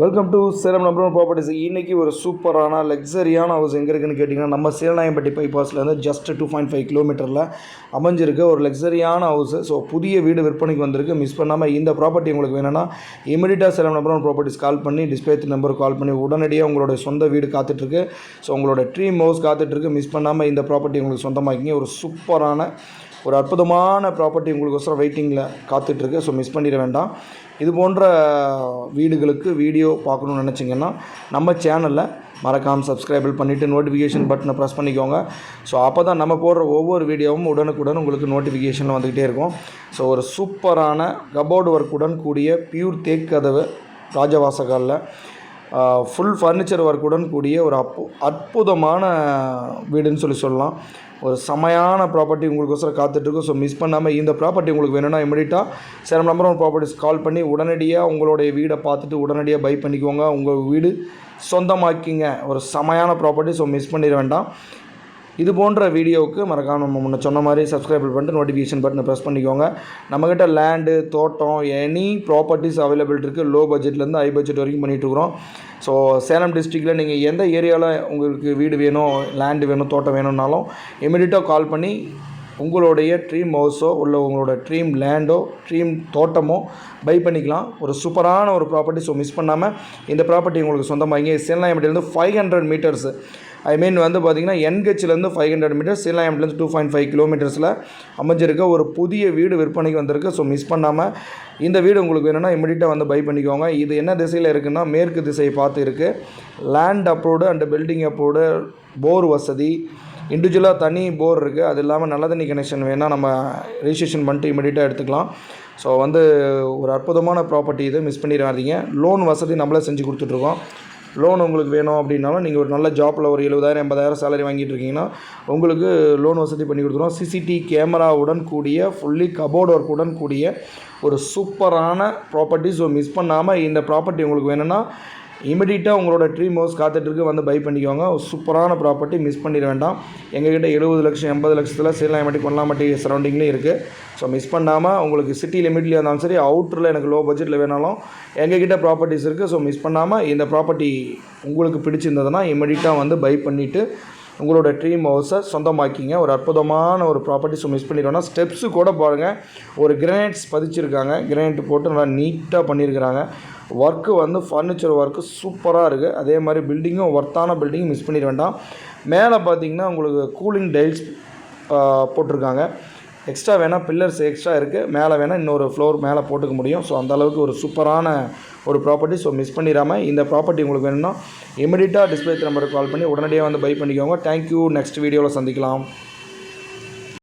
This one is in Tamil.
Welcome to Salem number properties இன்றைக்கி ஒரு சூப்பரான லக்ஸரியான ஹவுஸ் எங்கே இருக்குன்னு கேட்டிங்கன்னா நம்ம சேலநாயம்பட்டி பைபாஸ்லேருந்து ஜஸ்ட் டூ பாயிண்ட் ஃபைவ் கிலோமீட்டரில் அமைஞ்சிருக்க ஒரு லக்ஸரியான ஹவுஸு ஸோ புதிய வீடு விற்பனைக்கு வந்திருக்கு. மிஸ் பண்ணாமல் இந்த ப்ராப்பர்ட்டி உங்களுக்கு வேணும்னா இமீடியட்டாக சேலம் நம்பர் ப்ராப்பர்ட்டிஸ் கால் பண்ணி டிஸ்பிளே நம்பருக்கு கால் பண்ணி உடனடியாக உங்களோட சொந்த வீடு காத்துட்ருக்கு. ஸோ உங்களோட ட்ரீம் ஹவுஸ் காத்துட்ருக்கு. மிஸ் பண்ணாமல் இந்த ப்ராப்பர்ட்டி உங்களுக்கு சொந்தமாக்கிங்க. ஒரு சூப்பரான ஒரு அற்புதமான ப்ராப்பர்ட்டி உங்களுக்கோசரம் வெயிட்டிங்கில் காத்துட்ருக்கு. ஸோ மிஸ் பண்ணிட வேண்டாம். இது போன்ற வீடுகளுக்கு வீடியோ பார்க்கணுன்னு நினச்சிங்கன்னா நம்ம சேனலில் மறக்காமல் சப்ஸ்கிரைபிள் பண்ணிவிட்டு நோட்டிஃபிகேஷன் பட்டனை ப்ரெஸ் பண்ணிக்கோங்க. ஸோ அப்போ தான் நம்ம போடுற ஒவ்வொரு வீடியோவும் உடனுக்குடன் உங்களுக்கு நோட்டிஃபிகேஷன் வந்துக்கிட்டே இருக்கும். ஸோ ஒரு சூப்பரான கபோர்டு ஒர்க்குடன் கூடிய பியூர் தேக் கதவு ராஜவாசகாலில் ஃபுல் ஃபர்னிச்சர் ஒர்க்குடன் கூடிய ஒரு அப்பு அற்புதமான வீடுன்னு சொல்லி சொல்லலாம். ஒரு செமையான ப்ராப்பர்ட்டி உங்களுக்கோசரம் காத்துட்ருக்கோம். ஸோ மிஸ் பண்ணாமல் இந்த ப்ராப்பர்ட்டி உங்களுக்கு வேணும்னா இமிடியட்டாக Salem number one properties call பண்ணி உடனடியாக உங்களுடைய வீடை பார்த்துட்டு உடனடியாக பை பண்ணிக்கோங்க. உங்கள் வீடு சொந்தமாக்கிங்க. ஒரு செமையான ப்ராப்பர்ட்டி ஸோ மிஸ் பண்ணிட வேண்டாம். இது போன்ற வீடியோவுக்கு மறக்காமல் நம்ம முன்ன சொன்ன மாதிரி சப்ஸ்கிரைப் பண்ணிட்டு நோட்டிஃபிகேஷன் பட்டனை ப்ரெஸ் பண்ணிக்கோங்க. நம்மக்கிட்ட லேண்டு தோட்டம் எனி ப்ராப்பர்ட்டிஸ் அவைலபிள் இருக்குது லோ பட்ஜெட்லேருந்து ஹை பட்ஜெட் வரைக்கும் பண்ணிகிட்ருக்குறோம் ஸோ சேலம் டிஸ்ட்ரிக்டில் நீங்கள் எந்த ஏரியாவில் உங்களுக்கு வீடு வேணும் லேண்டு வேணும் தோட்டம் வேணும்னாலும் இமீடியட்டாக கால் பண்ணி உங்களுடைய ட்ரீம் ஹவுஸோ இல்லை உங்களோட ட்ரீம் லேண்டோ ட்ரீம் தோட்டமோ பை பண்ணிக்கலாம். ஒரு சூப்பரான ஒரு ப்ராப்பர்ட்டி ஸோ மிஸ் பண்ணாமல் இந்த ப்ராப்பர்ட்டி உங்களுக்கு சொந்தமாகிங்க சேலநாயம்பட்டிலேருந்து five hundred meters I mean வந்து பார்த்தீங்கன்னா என்ஹெச்லேருந்து ஃபைவ் ஹண்ட்ரட் மீட்டர்ஸ் சீலாயம்லேருந்து டூ பாயிண்ட் ஃபைவ் கிலோமீட்டர்ஸில் அமைஞ்சிருக்க ஒரு புதிய வீடு விற்பனைக்கு வந்திருக்கு. ஸோ மிஸ் பண்ணாமல் இந்த வீடு உங்களுக்கு வேணும்னா இமீடியட்டாக வந்து பை பண்ணிக்கோங்க. இது என்ன திசையில் இருக்குன்னா மேற்கு திசையை பார்த்து இருக்குது land approved and building approved bore வசதி இண்டிவிஜுவலாக தனி போர் இருக்குது அது இல்லாமல் நல்ல தண்ணி கனெக்ஷன் வேணால் நம்ம ரிஜிஸ்ட்ரேஷன் பண்ணிட்டு இமீடியட்டாக எடுத்துக்கலாம். ஸோ வந்து ஒரு அற்புதமான ப்ராப்பர்ட்டி இது. மிஸ் பண்ணிடாதீங்க. லோன் வசதி நம்மளே செஞ்சு கொடுத்துட்ருக்கோம் லோன் உங்களுக்கு வேணும் அப்படின்னாலும் நீங்கள் ஒரு நல்ல ஜாப்பில் ஒரு எழுபதாயிரம் எண்பதாயிரம் சேலரி வாங்கிட்டு இருக்கீங்கன்னா உங்களுக்கு லோன் வசதி பண்ணி கொடுத்துருவோம். சிசிடி கேமராவுடன் கூடிய ஃபுல்லி கபோர்ட் ஒர்க்குடன் கூடிய ஒரு சூப்பரான ப்ராப்பர்ட்டி ஸோ மிஸ் பண்ணாமல் இந்த ப்ராப்பர்ட்டி உங்களுக்கு வேணும்னா இமிடியட்டாக உங்களோட ட்ரீம் ஹவுஸ் காத்துட்ருக்கு வந்து பை பண்ணிக்கோங்க. சூப்பரான ப்ராப்பர்ட்டி மிஸ் பண்ணிட வேண்டாம். எங்ககிட்ட எழுபது லட்சம் எண்பது லட்சத்தில் சேலாயமட்டி கொல்லாமட்டி சரௌண்டிங்லேயும் இருக்குது ஸோ மிஸ் பண்ணாமல் உங்களுக்கு சிட்டி லிமிட்லேயே இருந்தாலும் சரி அவுட்டரில் எனக்கு லோ பட்ஜெட்டில் வேணாலும் எங்ககிட்ட ப்ராப்பர்ட்டிஸ் இருக்குது ஸோ மிஸ் பண்ணாமல் இந்த ப்ராப்பர்ட்டி உங்களுக்கு பிடிச்சிருந்ததுன்னா இமிடியட்டாக வந்து பை பண்ணிவிட்டு உங்களோட ட்ரீம் ஹவுஸை சொந்தமாக்கிங்க. ஒரு அற்புதமான ஒரு ப்ராப்பர்ட்டி ஸோ மிஸ் பண்ணிடுவோம்னா ஸ்டெப்ஸு கூட பாருங்கள் ஒரு கிரானைட்ஸ் பதிச்சிருக்காங்க. கிரானைட் போட்டு நல்லா நீட்டாக பண்ணியிருக்கிறாங்க ஒர்க்கு வந்து ஃபர்னிச்சர் ஒர்க்கு சூப்பராக இருக்குது அதே மாதிரி பில்டிங்கும் ஒர்த்தான பில்டிங்கும் மிஸ் பண்ணிட வேண்டாம். மேலே பார்த்தீங்கன்னா உங்களுக்கு கூலிங் டைல்ஸ் போட்டிருக்காங்க. எக்ஸ்ட்ரா வேணால் பில்லர்ஸ் எக்ஸ்ட்ரா இருக்குது மேலே வேணால் இன்னொரு ஃப்ளோர் மேலே போட்டுக்க முடியும். ஸோ அந்த அளவுக்கு ஒரு சூப்பரான ஒரு ப்ராப்பர்ட்டி ஸோ மிஸ் பண்ணிடாமல் இந்த ப்ராப்பர்ட்டி உங்களுக்கு வேணும்னா இமிடியட்டாக டிஸ்பிளே நம்பருக்கு கால் பண்ணி உடனடியாக வந்து பை பண்ணிக்கோங்க. தேங்க்யூ நெக்ஸ்ட் வீடியோவில் சந்திக்கலாம்.